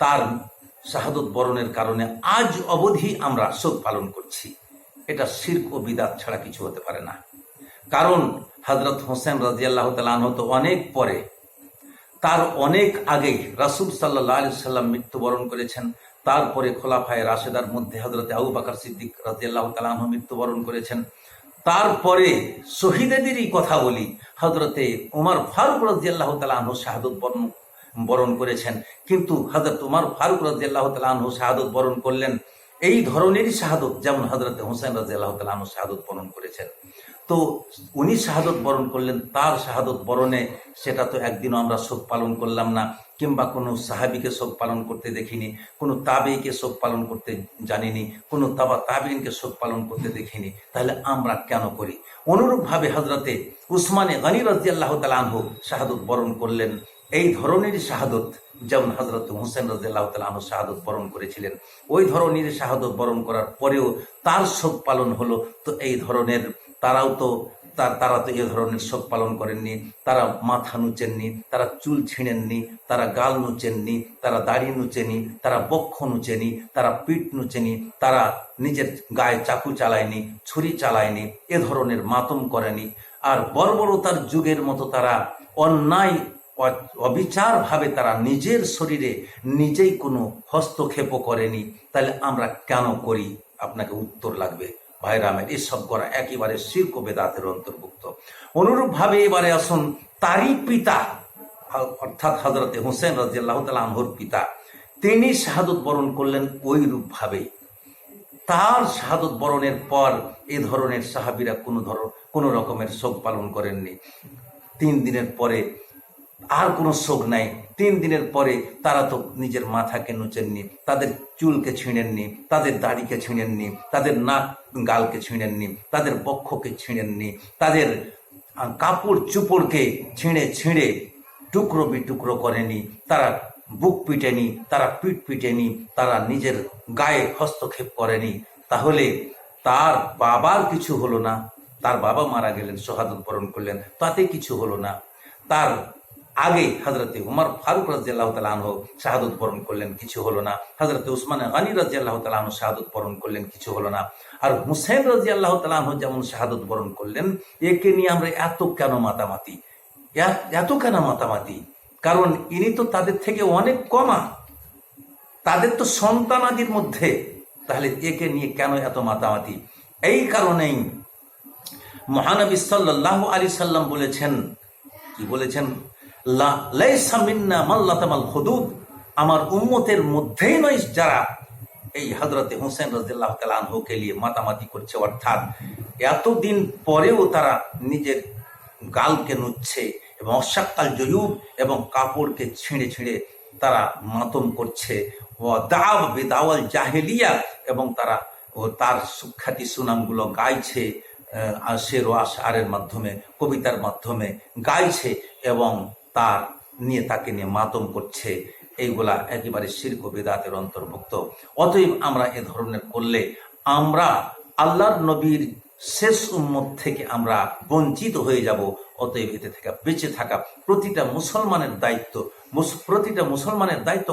তার শাহাদত বরণের কারণে আজ অবধি আমরা শোক পালন করছি। এটা শির্ক ও বিদাত ছাড়া কিছু হতে পারে না। কারণ হজরত হোসেন রাজিয়াল্লাহ তালাহ তো অনেক পরে, তার অনেক আগে রাসুল সাল্লাহ সাল্লাম মৃত্যুবরণ করেছেন। তারপরে খোলাফায় রাশেদার মধ্যে হজরত আবু বাকর সিদ্দিক রাজিয়াল্লাহ তালাহ মৃত্যুবরণ করেছেন। তারপরে শহীদেদেরই কথা বলি হজরতে উমার ফারুক রাজিয়াল্লাহ তালাহ শাহাদত বরণ বরণ করেছেন। কিন্তু হজরত উমার ফারুক রাজিয়াল্লাহ তালাহ শাহাদত বরণ করলেন। এই ধরনেরই শাহাদত, যেমন হজরত হোসেন রাজিয়াল্লাহ তালাহ শাহাদত বরণ করেছেন। তো উনি শাহাদত বরণ করলেন, তার শাহাদত বরণে সেটা তো একদিনও আমরা শোক পালন করলাম না, কিংবা কোনো সাহাবিকে শোক পালন করতে দেখিনি, কোনো তাবেইকে শোক পালন করতে জানিনি, কোনো তাবা তাবিনকে শোক পালন করতে দেখিনি, তাহলে আমরা কেন করি? অনুরূপভাবে হজরতে উসমানে গনি রাজিয়াল্লাহ তালাহ শাহাদত বরণ করলেন। এই ধরনেরই শাহাদত, যেমন হজরত হোসেন রাজিয়াল্লাহ শাহাদত বরণ করেছিলেন, ওই ধরনের শাহাদত বরণ করার পরেও তার শোক পালন হলো। তো এই ধরনের তারাও তো, তার, তারা তো এ ধরনের শোক পালন করেননি, তারা মাথা নুচেননি, তারা চুল ছিঁড়েননি, তারা গাল নুচেননি, তারা দাড়ি নুচেনি, তারা বক্ষ নুচেনি, তারা পিঠ নুচেনি, তারা নিজের গায়ে চাকু চালায়নি, ছুরি চালায়নি, এ ধরনের মাতম করেনি। আর বর্বরতার যুগের মতো তারা অন্যায় অবিচারভাবে তারা নিজের শরীরে নিজেই কোনো হস্তক্ষেপ করেনি। তাহলে আমরা কেন করি? আপনাকে উত্তর লাগবে। ভাইরামের এসব করা একেবারে শির্ক বেদাতের অন্তর্ভুক্ত। অনুরূপভাবে এবারে আসুন, তারই পিতা অর্থাৎ হজরতে হোসেন আনহুর পিতা, তিনি শাহাদত বরণ করলেন ওই রূপভাবেই তার শাহাদত বরণের পর এ ধরনের সাহাবিরা কোনো ধর কোনো রকমের শোক পালন করেননি। তিন দিনের পরে আর কোনো শোক নাই। তিন দিনের পরে তারা তো নিজের মাথাকে নুচেননি, তাদের চুলকে ছিঁড়েননি, তাদের দাড়িকে ছিঁড়েননি, তাদের নাক গালকে ছিঁড়েননি, তাদের বক্ষকে ছিঁড়েননি, তাদের কাপড় চুপড়কে ছিঁড়ে ছিঁড়ে টুকরো বিটুকরো করেনি, তারা বুক পিটেনি, তারা পিট পিটেনি, তারা নিজের গায়ে হস্তক্ষেপ করেনি। তাহলে তার বাবার কিছু হলো না। তার বাবা মারা গেলেন সোহাদত বরণ করলেন, তাতে কিছু হলো না। তার আগে হজরতে উমর ফারুক রাজিয়াল্লাহ তালাহ শাহাদত বরণ করলেন, কিছু হলো না। হজরতে উসমান গানী রাজিয়াল্লাহ তালাহ শাহাদত বরণ করলেন, কিছু হলো না। আর হুসেন রাজিয়াল্লাহ তালাহ যেমন শাহাদত বরণ করলেন, একে নিয়ে আমরা এত কেন মাতামাতি? এত কেন মাতামাতি? কারণ ইনি তো তাদের থেকে অনেক কমা। তাদের তো সন্তানাদির মধ্যে। তাহলে একে নিয়ে কেন এত মাতামাতি? এই কারণেই মহানবী সাল্লাহ আলী সাল্লাম বলেছেন, কি বলেছেন? আমার উম্মতের মধ্যেই নয় যারা এই হজরতে হোসেন রাজিল্লাহ তালকে নিয়ে মাতামাতি করছে, অর্থাৎ এতদিন পরেও তারা নিজের গালকে নুচ্ছে এবং অশাক্কাল জয়ুব এবং কাপড়কে ছিঁড়ে ছিঁড়ে তারা মাতম করছে। ও বেদাওয়াল জাহেলিয়া এবং তারা ও তার সুখ্যাতি সুনামগুলো গাইছে শের ও আশারের মাধ্যমে, কবিতার মাধ্যমে গাইছে এবং তার নিয়ে তাকে নিয়ে মাতম করছে, এইগুলা একেবারে শিল্প বেদাতের অন্তর্ভুক্ত। অতএব আমরা এ ধরনের করলে আমরা আল্লাহর নবীর শেষ উম্মত থেকে আমরা বঞ্চিত হয়ে যাব, অতএব এতে থেকে, বেঁচে থাকা প্রতিটা মুসলমানের দায়িত্ব প্রতিটা মুসলমানের দায়িত্ব